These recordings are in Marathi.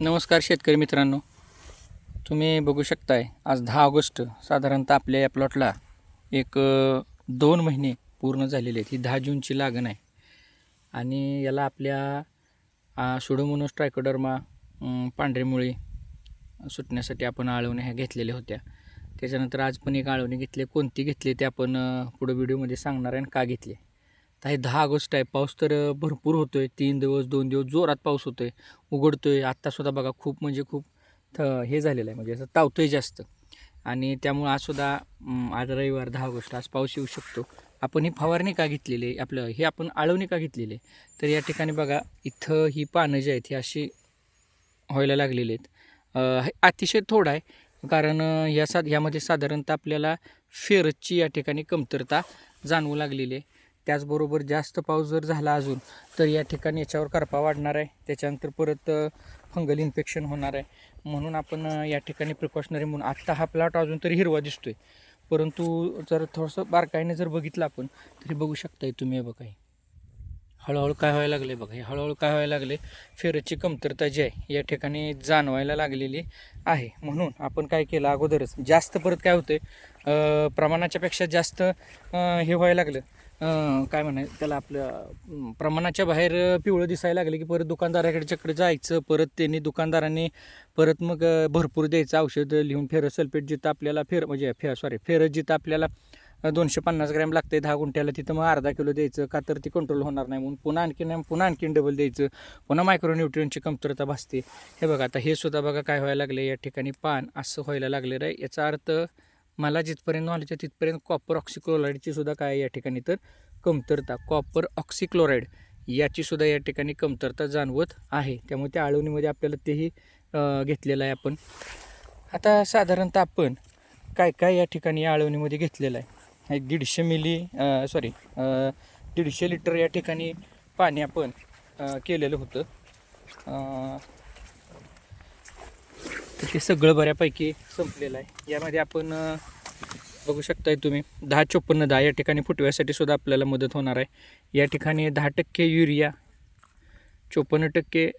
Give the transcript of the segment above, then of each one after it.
नमस्कार शेतकरी मित्रांनो. तुम्ही बघू शकताय आज दहा ऑगस्ट साधारणतः आपल्या या प्लॉटला एक दोन महिने पूर्ण झालेले आहेत. ही दहा जूनची लागण आहे. आणि याला आपल्या सुडोमोनोस ट्रायकोडर्मा पांढरेमुळे मुळी सुटण्यासाठी आपण आळवण्या ह्या घेतलेल्या होत्या. त्याच्यानंतर आज पण एक आळवणी घेतली. कोणती घेतली ते आपण पुढं व्हिडिओमध्ये सांगणार आहे आणि का घेतली आहे दहा ऑगस्ट आहे. पाऊस तर भरपूर होतो आहे तीन दिवस दोन दिवस जोरात पाऊस होतो आहे उघडतो आहे आत्तासुद्धा बघा खूप म्हणजे खूप थ हे झालेलं आहे. म्हणजे असं तावतो आहे जास्त. आणि त्यामुळं आजसुद्धा आज रविवार दहा ऑगस्ट आज पाऊस येऊ शकतो. आपण ही फवारणी का घेतलेली आहे? आपलं हे आपण आळवणी का घेतलेली आहे? तर या ठिकाणी बघा इथं ही पानं जी आहेत ही अशी व्हायला लागलेली आहेत. हे अतिशय थोडं आहे. कारण या सा ह्यामध्ये साधारणतः आपल्याला फेरची या ठिकाणी कमतरता जाणवू लागलेली आहे. त्याचबरोबर जास्त पाऊस जर झाला अजून तर या ठिकाणी याच्यावर करपा वाढणार आहे. त्याच्यानंतर परत फंगल इन्फेक्शन होणार आहे. म्हणून आपण या ठिकाणी प्रिकॉशनरी म्हणून आत्ता हा प्लॉट अजून तरी हिरवा दिसतोय. परंतु जर थोडंसं बारकाईने जर बघितलं आपण तरी बघू शकताय तुम्ही हे बघा हळूहळू काय व्हायला लागले बघा हे. हळूहळू काय व्हायला लागले? फेरची कमतरता जी आहे या ठिकाणी जाणवायला लागलेली आहे. म्हणून आपण काय केलं अगोदरच जास्त परत काय होते प्रमाणाच्या पेक्षा जास्त हे व्हायला लागलं. काय म्हणाय त्याला आपलं प्रमाणाच्या बाहेर पिवळं दिसायला लागलं की परत दुकानदाराकडे चक्र जायचं परत त्यांनी दुकानदारांनी परत मग भरपूर द्यायचं औषध लिहून फेरस सल्फेट जिथं आपल्याला फेर म्हणजे फे सॉरी फेरस जिथं आपल्याला दोनशे पन्नास ग्रॅम लागते दहा गुंठ्याला तिथं मग अर्धा किलो द्यायचं का तर ती कंट्रोल होणार नाही म्हणून पुन्हा आणखीन पुन्हा आणखीन डबल द्यायचं पुन्हा मायक्रोन्युट्रियनची कमतरता भासते. हे बघा आता हे सुद्धा बघा काय व्हायला लागले या ठिकाणी पान असं व्हायला लागलेलं आहे याचा अर्थ मला जिथपर्यंत नॉलेज आहे तिथपर्यंत कॉपर ऑक्सिक्लोराईडची सुद्धा काय या ठिकाणी तर कमतरता. कॉपर ऑक्सिक्लोराईड याचीसुद्धा या ठिकाणी कमतरता जाणवत आहे. त्यामुळे त्या आळवणीमध्ये आपल्याला तेही घेतलेलं आहे आपण. आता साधारणतः आपण काय काय या ठिकाणी या आळवणीमध्ये घेतलेलं आहे? एक दीडशे मिली सॉरी दीडशे लिटर या ठिकाणी पाणी आपण केलेलं होतं. तर ते सगळं बऱ्यापैकी संपलेलं आहे. यामध्ये आपण बघू शकताय तुम्ही दहा चोपन्न दहा या ठिकाणी फुटव्यासाठी सुद्धा आपल्याला मदत होणार आहे. या ठिकाणी दहा टक्के युरिया चोपन्न टक्के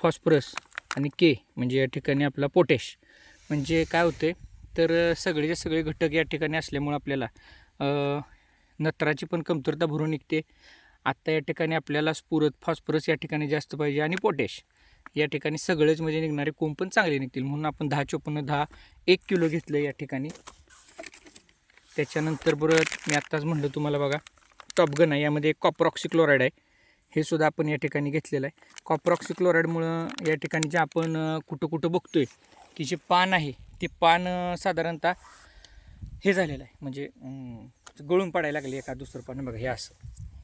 फॉस्फरस आणि के म्हणजे या ठिकाणी आपला पोटॅश. म्हणजे काय होते तर सगळेचे सगळे घटक या ठिकाणी असल्यामुळं आपल्याला नत्राची पण कमतरता भरून निघते. आत्ता या ठिकाणी आपल्याला स्फुरत फॉस्फरस या ठिकाणी जास्त पाहिजे आणि पोटॅश. या ठिकाणी सगळेच म्हणजे निघणारे कोंब पण चांगले निघतील. म्हणून आपण दहा चोपन्न दहा एक किलो घेतलं या ठिकाणी. त्याच्यानंतर बरं मी आत्ताच म्हणलं तुम्हाला बघा टॉपगन आहे. यामध्ये कॉपर ऑक्सिक्लोराईड आहे. हे सुद्धा आपण या ठिकाणी घेतलेलं आहे. कॉप्रॉक्सिक्लोराईडमुळं या ठिकाणी जे आपण कुठं कुठं बघतो आहे की जे पान आहे ते पान साधारणतः हे झालेलं आहे. म्हणजे गळून पडायला लागले एका दुसरं पान. बघा हे असं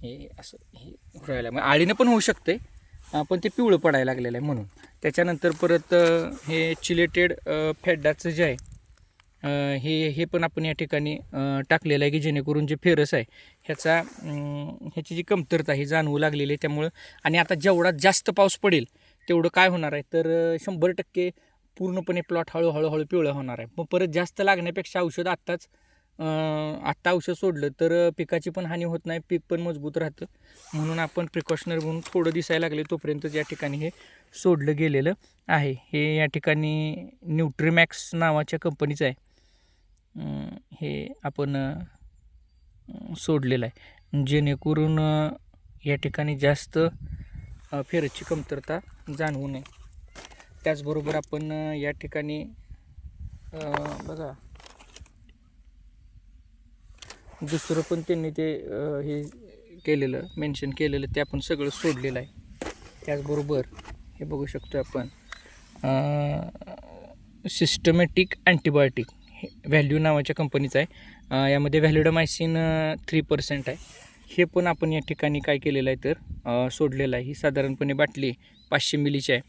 हे असं हे व्हायला मग आळीनं पण होऊ शकते आहे पण ते पिवळं पडायला लागलेलं आहे म्हणून. त्याच्यानंतर परत हे चिलेटेड फॅडाचं जे आहे हे हे पण आपण या ठिकाणी टाकलेलं आहे की जेणेकरून जे फेरस आहे ह्याचा ह्याची जी कमतरता ही जाणवू लागलेली आहे त्यामुळं. आणि आता जेवढा जास्त पाऊस पडेल तेवढं काय होणार आहे? तर शंभर टक्के पूर्णपणे प्लॉट हळूहळू हळू पिवळं होणार आहे. मग परत जास्त लागण्यापेक्षा औषध आत्ताच आत्ता औषध सोडलं तर पिकाची पण हानी होत नाही पीक पण मजबूत राहतं. म्हणून आपण प्रिकॉशनरी म्हणून थोडं दिसायला लागले तोपर्यंत या ठिकाणी हे सोडलं गेलेलं आहे. हे या ठिकाणी न्यूट्रीमॅक्स नावाच्या कंपनीचं आहे. हे आपण सोडलेलं आहे. जेणेकरून या ठिकाणी जास्त फेरची कमतरता जाणवू नये. त्याचबरोबर आपण या ठिकाणी बघा दुसरं पण त्यांनी ते हे केलेलं मेन्शन केलेलं ते आपण सगळं सोडलेलं आहे. त्याचबरोबर हे बघू शकतो आपण सिस्टमॅटिक अँटीबायोटिक हे व्हॅल्यू नावाच्या कंपनीचं आहे. यामध्ये व्हॅल्युडामायसिन थ्री पर्सेंट आहे. हे पण आपण या ठिकाणी काय केलेलं आहे तर सोडलेलं आहे. ही साधारणपणे बाटली पाचशे मिलीची आहे.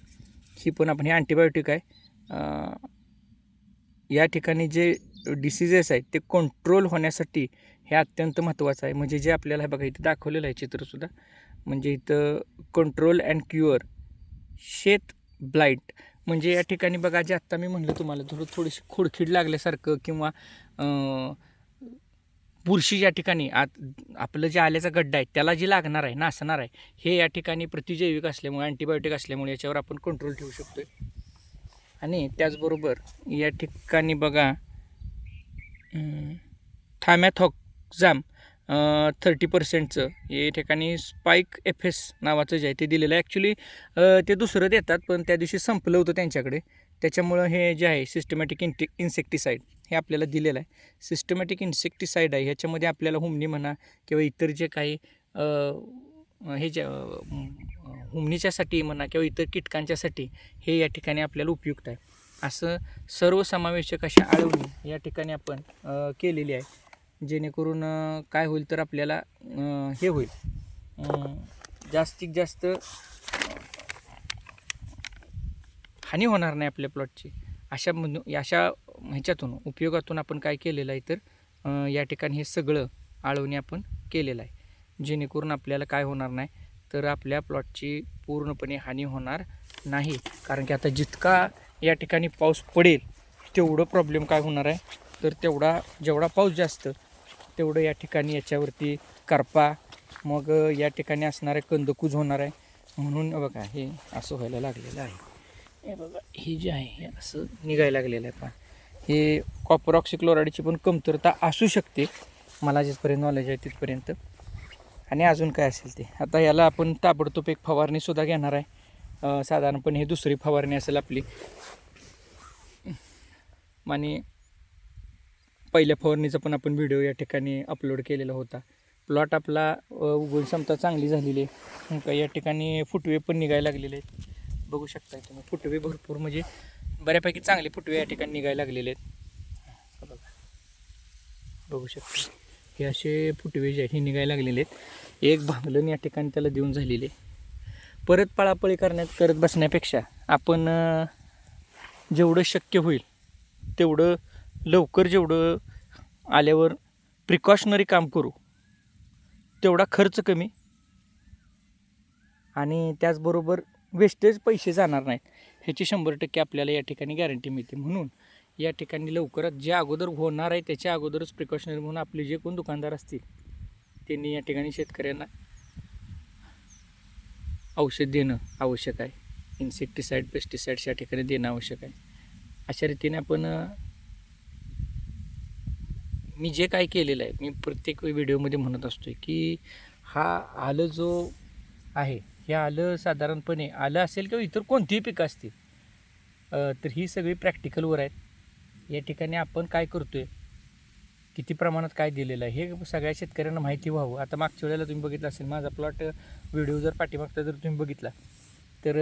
ही पण आपण हे अँटीबायोटिक आहे. या ठिकाणी जे डिसिजेस आहेत ते कंट्रोल होण्यासाठी हे अत्यंत महत्त्वाचं आहे. म्हणजे जे आपल्याला हे बघा इथं दाखवलेलं आहे चित्रसुद्धा म्हणजे इथं control and cure sheath blight म्हणजे या ठिकाणी बघा जे आत्ता मी म्हणलं तुम्हाला थोडं थोडीशी खोडखीड लागल्यासारखं किंवा बुरशी या ठिकाणी आत आपलं जे आल्याचा गड्डा आहे त्याला जी लागणार आहे नासणार आहे हे या ठिकाणी प्रतिजैविक असल्यामुळे अँटीबायोटिक असल्यामुळे याच्यावर आपण कंट्रोल ठेवू शकतो आणि त्याचबरोबर या ठिकाणी बघा एक्झाम थर्टी पर्सेंटचं या ठिकाणी स्पाईक एफ एस नावाचं जे आहे ते दिलेलं आहे. ॲक्च्युली ते दुसरं देतात पण त्या दिवशी संपलं होतं त्यांच्याकडे. त्याच्यामुळं हे जे आहे सिस्टमॅटिक इंटि इन्सेक्टिसाईड हे आपल्याला दिलेलं आहे. सिस्टमॅटिक इन्सेक्टिसाईड आहे. ह्याच्यामध्ये आपल्याला हुमणी म्हणा किंवा इतर जे काही हे ज्या हुमणीच्यासाठी म्हणा किंवा इतर कीटकांच्यासाठी हे या ठिकाणी आपल्याला उपयुक्त आहे. असं सर्वसमावेशक अशा आळवणी या ठिकाणी आपण केलेली आहे. जेणेकरून काय होईल तर आपल्याला हे होईल. जास्तीत जास्त हानी होणार नाही आपल्या प्लॉटची अशा मधून अशा ह्याच्यातून उपयोगातून आपण काय केलेलं आहे तर या ठिकाणी हे सगळं आळवणी आपण केलेलं आहे. जेणेकरून आपल्याला काय होणार नाही तर आपल्या प्लॉटची पूर्णपणे हानी होणार नाही. कारण की आता जितका या ठिकाणी पाऊस पडेल तेवढं प्रॉब्लेम काय होणार आहे? तर तेवढा जेवढा पाऊस जास्त तेवढं या ठिकाणी याच्यावरती करपा. मग या ठिकाणी असणारे कंदकूज होणार आहे. म्हणून बघा हे असं व्हायला लागलेलं आहे. हे बघा हे जे आहे हे असं निघायला लागलेलं आहे पण हे कॉपर ऑक्सिक्लोराईडची पण कमतरता असू शकते. मला जिथपर्यंत नॉलेज आहे तिथपर्यंत. आणि अजून काय असेल ते? आता याला आपण ताबडतोब एक फवारणीसुद्धा घेणार आहे. साधारणपणे ही दुसरी फवारणी असेल आपली. आणि पहिल्या फवारणीचा पण आपण व्हिडिओ या ठिकाणी अपलोड केलेला होता. प्लॉट आपला उगवण क्षमता चांगली झालेली आहे. का या ठिकाणी फुटवे पण निघायला लागलेले आहेत. बघू शकता तुम्ही फुटवे भरपूर म्हणजे बऱ्यापैकी चांगले फुटवे या ठिकाणी निघायला लागलेले आहेत. बघा. बघू शकता हे असे फुटवे जे आहे हे निघायला लागलेले आहेत. एक भांगलन या ठिकाणी त्याला देऊन झालेले आहे. परत पळापळी करण्यात करत बसण्यापेक्षा आपण जेवढं शक्य होईल तेवढं लवकर जेवढं आल्यावर प्रिकॉशनरी काम करू तेवढा खर्च कमी. आणि त्याचबरोबर वेस्टेज पैसे जाणार नाहीत. ह्याची शंभर टक्के आपल्याला या ठिकाणी गॅरंटी मिळते. म्हणून या ठिकाणी लवकरात जे अगोदर होणार आहे त्याच्या अगोदरच प्रिकॉशनरी म्हणून आपले जे कोण दुकानदार असतील त्यांनी या ठिकाणी शेतकऱ्यांना औषध देणं आवश्यक आहे. इन्सेक्टिसाईड पेस्टिसाईड्स या ठिकाणी देणं आवश्यक आहे. अशा रीतीने आपण मी जे काय केलेलं आहे मी प्रत्येक व्हिडिओमध्ये म्हणत असतो आहे की हा आलं जो आहे हे आलं साधारणपणे आलं असेल किंवा इतर कोणतीही पिकं असतील तर ही सगळी प्रॅक्टिकलवर आहेत. या ठिकाणी आपण काय करतो आहे किती प्रमाणात काय दिलेलं आहे हे सगळ्या शेतकऱ्यांना माहिती व्हावं. आता मागच्या वेळेला तुम्ही बघितलं असेल माझा प्लॉट व्हिडिओ जर पाठीमागचा जर तुम्ही बघितला तर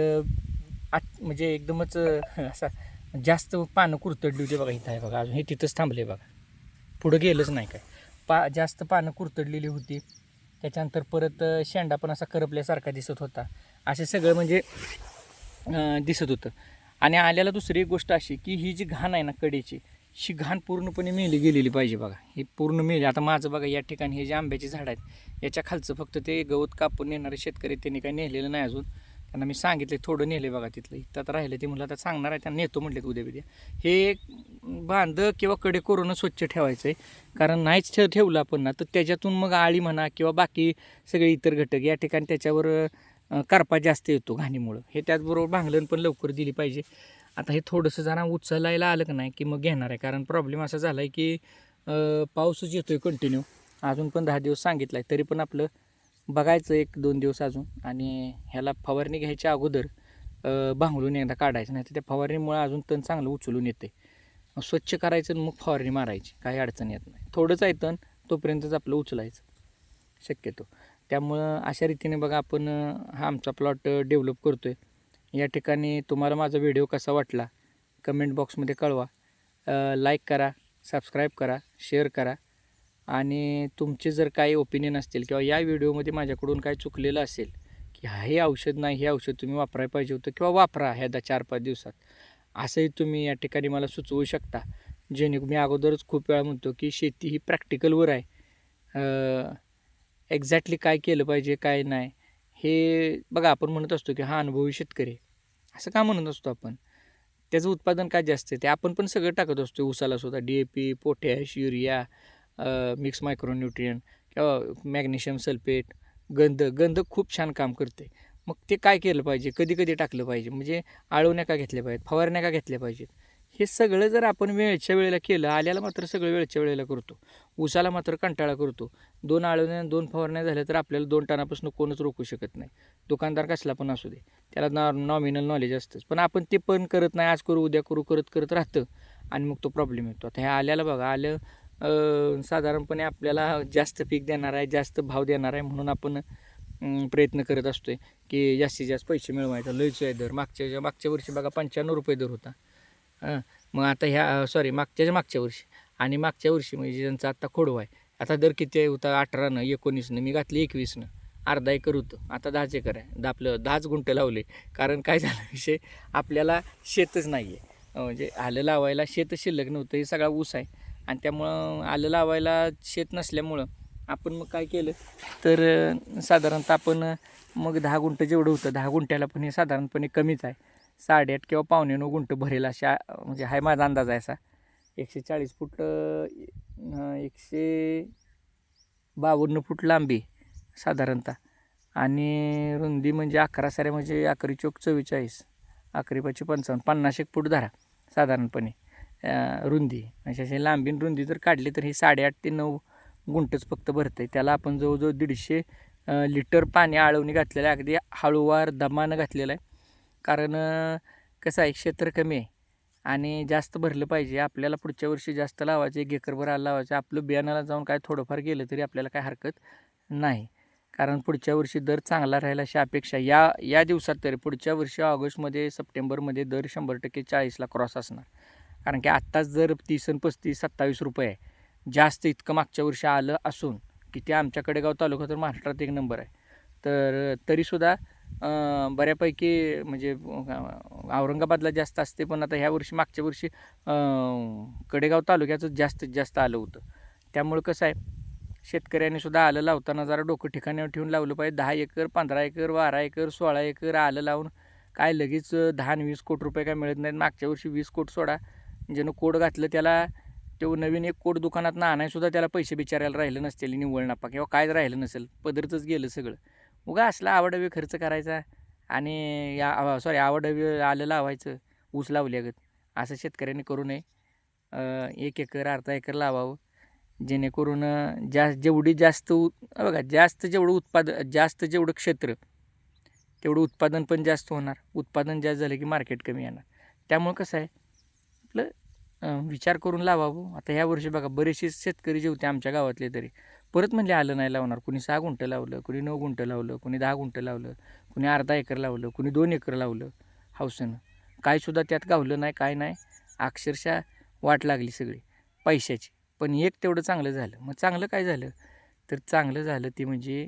आत म्हणजे एकदमच असा जास्त पानं कुरतडली होती बघा इथं आहे बघा अजून हे तिथंच थांबले बघा. पुढं गेलंच नाही काय. पा जास्त पानं कुरतडलेली होती. त्याच्यानंतर परत शेंडा पण असा करपल्यासारखा दिसत होता. असे सगळं म्हणजे दिसत होतं. आणि आल्याला दुसरी एक गोष्ट अशी की ही जी घाण आहे ना कडेची ही घाण पूर्णपणे मेली गेलेली पाहिजे बघा. ही पूर्ण मेली. आता माझं बघा या ठिकाणी हे जे आंब्याची झाडं आहेत याच्या खालचं फक्त ते गवत कापून नेणारे शेतकरी त्यांनी काही नेलेलं नाही अजून. त्यांना मी सांगितले थोडं नेले बघा तिथलं इथं आता राहिलं ते म्हणलं आता सांगणार आहे त्यांना नेतो म्हटले उद्या बिद्या. हे बांध किंवा कडे करून स्वच्छ ठेवायचं आहे कारण नाहीच ठेव ठेवलं आपण ना तर त्याच्यातून मग आळी म्हणा किंवा बाकी सगळे इतर घटक या ठिकाणी त्याच्यावर करपा जास्त येतो घाणीमुळं. हे त्याचबरोबर भांगलन पण लवकर दिली पाहिजे. आता हे थोडंसं जरा उचलायला आलं का नाही की मग घेणार आहे कारण प्रॉब्लेम असा झाला आहे की पाऊसच येतो आहे कंटिन्यू अजून पण दहा दिवस सांगितला आहे तरी पण आपलं बघायचं एक दोन दिवस अजून. आणि ह्याला फवारणी घ्यायच्या अगोदर भांगलून एकदा काढायचं नाही तर त्या फवारणीमुळे अजून तण चांगलं उचलून येते स्वच्छ करायचं आणि मग फवारणी मारायची. काही अडचण येत नाही. थोडंच आहे तण तोपर्यंतच आपलं उचलायचं. शक्यतो. त्यामुळं अशा रीतीने बघा आपण हा आमचा प्लॉट डेव्हलप करतो आहे या ठिकाणी तुम्हाला माझा व्हिडिओ कसा वाटला कमेंट बॉक्समध्ये कळवा. लाईक करा सबस्क्राईब करा शेअर करा. आणि तुमचे जर काही ओपिनियन असतील किंवा या व्हिडिओमध्ये माझ्याकडून काय चुकलेलं असेल की हे औषध नाही हे औषध तुम्ही वापरायला पाहिजे होतं किंवा वापरा ह्या दा चार पाच दिवसात. असंही तुम्ही या ठिकाणी मला सुचवू शकता. जेणे मी अगोदरच खूप वेळा म्हणतो की शेती ही प्रॅक्टिकलवर आहे. एक्झॅक्टली काय केलं पाहिजे काय नाही हे बघा आपण म्हणत असतो की हा अनुभवी शेतकरी असं का म्हणत असतो आपण? त्याचं उत्पादन काय जास्त आहे? ते आपण पण सगळं टाकत असतो ऊसाला सुद्धा D A P potash urea mix micronutrient किंवा मॅग्नेशियम सल्फेट गंध गंध खूप छान काम करते. मग ते काय केलं पाहिजे? कधी कधी टाकलं पाहिजे. म्हणजे आळवण्या का घेतल्या पाहिजेत फवारण्या का घेतल्या पाहिजेत. हे सगळं जर आपण वेळच्या वेळेला केलं आल्याला मात्र सगळं वेळच्या वेळेला करतो. उसाला मात्र कंटाळा करतो. दोन आळवण्या दोन फवारण्या झाल्या तर आपल्याला दोन टनापासून कोणच रोखू शकत नाही. दुकानदार कसला पण असू दे. त्याला नॉ नॉमिनल नॉलेज असतंच. पण आपण ते पण करत नाही. आज करू उद्या करू करत करत राहतं. आणि मग तो प्रॉब्लेम येतो. आता हे आल्याला बघा आलं साधारणपणे आपल्याला जास्त पीक देणार आहे जास्त भाव देणार आहे म्हणून आपण प्रयत्न करत असतोय की जास्तीत जास्त पैसे मिळवायचा. लयच आहे दर. मागच्या मागच्या वर्षी बघा पंच्याण्णव रुपये दर होता. हां मग आता ह्या सॉरी मागच्याच्या मागच्या वर्षी. आणि मागच्या वर्षी म्हणजे ज्यांचा आत्ता खोडवा आहे. आता दर किती होता? अठरानं एकोणीसनं. मी घातली एकवीसनं. अर्धा एकर होतं. आता दहाच एकर आहे. आपलं दहाच गुंठ लावले. कारण काय झालं विषय? आपल्याला शेतच नाही आहे म्हणजे आलं लावायला शेत शिल्लक नव्हतं. हे सगळा ऊस आहे. आणि त्यामुळं आलं लावायला शेत नसल्यामुळं आपण मग काय केलं? तर साधारणतः आपण मग दहा गुंठं जेवढं होतं दहा गुंठ्याला पण हे साधारणपणे कमीच आहे. साडेआठ किंवा पावणे नऊ गुंठं भरेल अशा म्हणजे हाय माझा अंदाज आहे असा. एकशे चाळीस फूट एकशे बावन्न फूट लांबी साधारणतः. आणि रुंदी म्हणजे अकरा साऱ्या म्हणजे अकरी चौक चव्वेचाळीस अकरी पाचशे पंचावन्न पन्नास एक फूट धरा साधारणपणे. रुंदी. अशी अशी लांबीन रुंदी जर काढली तर ही साडेआठ ते नऊ गुंठच फक्त भरतं आहे त्याला आपण जवळजवळ दीडशे लिटर पाणी आळवणी घातलेलं आहे. अगदी हळूवार दमानं घातलेलं आहे. कारण कसं आहे क्षेत्र कमी आहे आणि जास्त भरलं पाहिजे. आपल्याला पुढच्या वर्षी जास्त लावायचे एक एकरभर आला लावायचं. आपलं बियाणाला जाऊन काय थोडंफार गेलं तरी आपल्याला काय हरकत नाही. कारण पुढच्या वर्षी दर चांगला राहील अशी अपेक्षा या या दिवसात तरी पुढच्या वर्षी ऑगस्टमध्ये सप्टेंबरमध्ये दर शंभर टक्के चाळीसला क्रॉस असणार. कारण की आत्ताच जर तीस आणि पस्तीस सत्तावीस रुपये आहे जास्त इतकं मागच्या वर्षी आलं असून की ते आमच्याकडे गाव तालुका तर महाराष्ट्रात एक नंबर आहे. तर तरीसुद्धा बऱ्यापैकी म्हणजे औरंगाबादला जास्त असते पण आता ह्या वर्षी मागच्या वर्षी कडेगाव तालुक्याचं जास्तीत जास्त आलं होतं. त्यामुळं कसं आहे शेतकऱ्यांनी सुद्धा आलं लावताना जरा डोकं ठिकाणावर ठेवून लावलं पाहिजे. दहा एकर पंधरा एकर बारा एकर सोळा एकर आलं लावून काय लगेच दहा आणि वीस कोटी रुपये काय मिळत नाहीत. मागच्या वर्षी वीस कोट सोडा ज्यानं कोड घातलं त्याला तो नवीन एक कोड दुकानात ना आणायसुद्धा त्याला पैसे बिचारायला राहिलं नसतील निव्वळ नफा किंवा काय राहिलं नसेल पदरतच गेलं सगळं. उगा असला आवडवे खर्च करायचा आणि या सॉरी आवडवे आलं लावायचं ऊस लावल्यागत असं शेतकऱ्यांनी करू नये. एक एकर अर्धा एकर लावावं. जेणेकरून जास्त जा जेवढी जास्त उ बघा जास्त जेवढं उत्पादन जास्त जेवढं क्षेत्र तेवढं उत्पादन पण जास्त होणार. उत्पादन जास्त झालं की मार्केट कमी येणार. त्यामुळं कसं आहे आपलं विचार करून लावावं. आता ह्या वर्षी बघा बरेचसे शेतकरी जे होते आमच्या गावातले तरी परत म्हणले आलं नाही लावणार. कुणी सहा गुंठं लावलं कुणी नऊ गुंठं लावलं कुणी दहा गुंठं लावलं कुणी अर्धा एकर लावलं कुणी दोन एकर लावलं हौसेनं कायसुद्धा त्यात गावलं नाही काय नाही. अक्षरशः वाट लागली सगळी पैशाची. पण एक तेवढं चांगलं झालं. मग चांगलं काय झालं? तर चांगलं झालं ते म्हणजे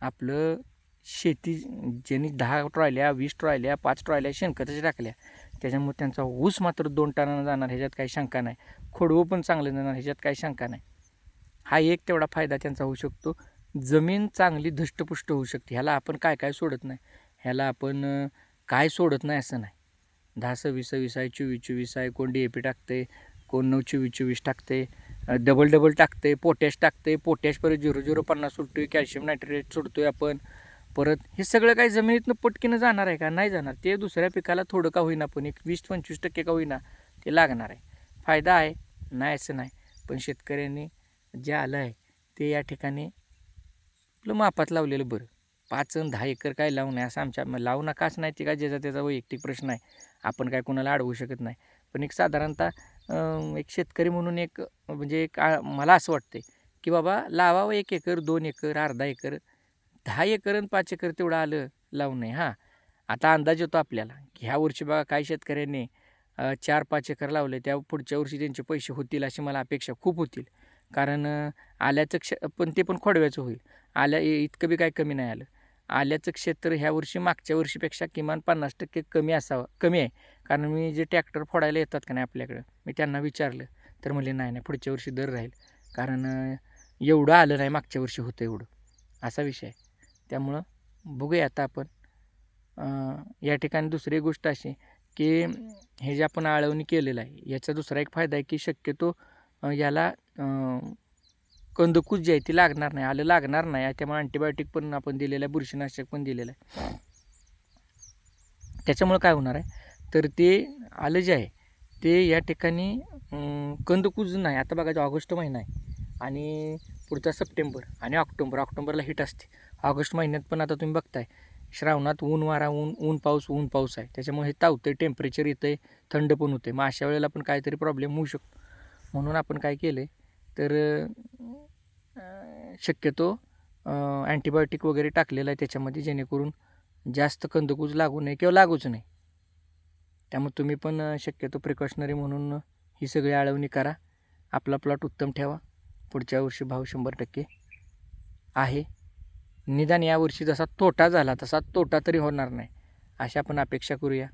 आपलं शेती ज्यांनी दहा ट्रॉयल्या वीस ट्रॉयल्या पाच ट्रॉयल्या शेणखताच्या टाकल्या त्याच्यामुळे त्यांचा ऊस मात्र दोन टनानं जाणार ह्याच्यात काही शंका नाही. खोडवं पण चांगलं जाणार ह्याच्यात काही शंका नाही. हा एक तेवढा फायदा त्यांचा होऊ शकतो. जमीन चांगली धष्टपुष्ट होऊ शकते. ह्याला आपण काय काय सोडत नाही. ह्याला आपण काय सोडत नाही असं नाही. दहा सव्वीस सव्वीस आहे चोवीस चोवीस आहे कोण डी ए पी टाकते कोण नऊ चोवीस चोवीस टाकते डबल डबल टाकते पोटॅश टाकते पोटॅश परत झिरो झिरो पन्नास सुटतोय कॅल्शियम नायट्रेट सोडतोय आपण. परत हे सगळं काही जमिनीतनं पटकीनं जाणार आहे का? नाही जाणार. ते दुसऱ्या पिकाला थोडं का होईना पण एक वीस पंचवीस टक्के का होईना ते लागणार आहे. फायदा आहे? नाही असं नाही. पण शेतकऱ्यांनी जे आलं आहे ते या ठिकाणी आपलं मापात लावलेलं बरं. पाच दहा एकर काय लावू नये असं आमच्या लावू नकाच नाही ते काय ज्याचा त्याचा वैयक्तिक प्रश्न आहे. आपण काय कोणाला अडवू शकत नाही. पण एक साधारणतः एक शेतकरी म्हणून एक म्हणजे एक मला असं वाटते की बाबा लावावं एक एकर दोन एकर अर्धा एकर दहा एकर आणि पाच एकर तेवढं आलं लावू नये हां. आता अंदाज येतो आपल्याला की ह्या वर्षी बघा काही शेतकऱ्यांनी चार पाच एकर लावले त्या पुढच्या वर्षी त्यांचे पैसे होतील अशी मला अपेक्षा खूप होतील. कारण आल्याचं क्ष पण ते पण खोडव्याचं होईल. आल्या इतकं बी काय कमी नाही आलं. आल्याचं क्षेत्र ह्या वर्षी मागच्या वर्षीपेक्षा किमान पन्नास टक्के कमी असावं कमी आहे. कारण मी जे ट्रॅक्टर फोडायला येतात का नाही आपल्याकडं मी त्यांना विचारलं. तर म्हणले नाही नाही पुढच्या वर्षी दर राहील. कारण एवढं आलं नाही मागच्या वर्षी होतं एवढं. असा विषय आहे. त्यामुळं बघूया आता आपण. या ठिकाणी दुसरी एक गोष्ट अशी की हे जे आपण आळवणी केलेलं आहे याचा दुसरा एक फायदा आहे की शक्यतो याला कंदकूज जी आहे ती लागणार नाही आलं लागणार नाही त्यामुळे अँटीबायोटिक पण आपण दिलेलं आहे बुरशीनाशक पण दिलेलं आहे. त्याच्यामुळं काय होणार आहे? तर ते आलं जे आहे ते या ठिकाणी कंदकूज नाही आता बघा ऑगस्ट महिना आहे आणि पुढचा सप्टेंबर आणि ऑक्टोंबर ऑक्टोंबरला हिट असते. ऑगस्ट महिन्यात पण आता तुम्ही बघताय श्रावणात ऊन वारा ऊन ऊन पाऊस ऊन पाऊस आहे. त्याच्यामुळे हे तावते टेम्परेचर येतंय थंड पण होते मग अशा वेळेला पण काहीतरी प्रॉब्लेम होऊ शकतो. म्हणून आपण काय केलं तर शक्यतो अँटीबायोटिक वगैरे टाकलेलं आहे त्याच्यामध्ये जेणेकरून जास्त कंदकूज लागू नये किंवा लागूच नाही. त्यामुळे तुम्ही पण शक्यतो प्रिकॉशनरी म्हणून ही सगळी आळवणी करा. आपला प्लॉट उत्तम ठेवा. पुढच्या वर्षी भाव शंभर टक्के आहे. निदान यावर्षी जसा तोटा झाला तसा तोटा तरी होणार नाही. अशा आपण अपेक्षा करूया.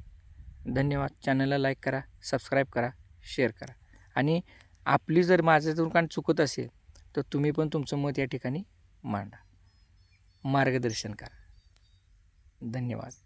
धन्यवाद. चॅनलला लाईक करा सबस्क्राईब करा शेअर करा. आणि आपली जर माझं जर चुकत असेल तर तुम्ही पण तुमचं मत या ठिकाणी मांडा. मार्गदर्शन करा. धन्यवाद.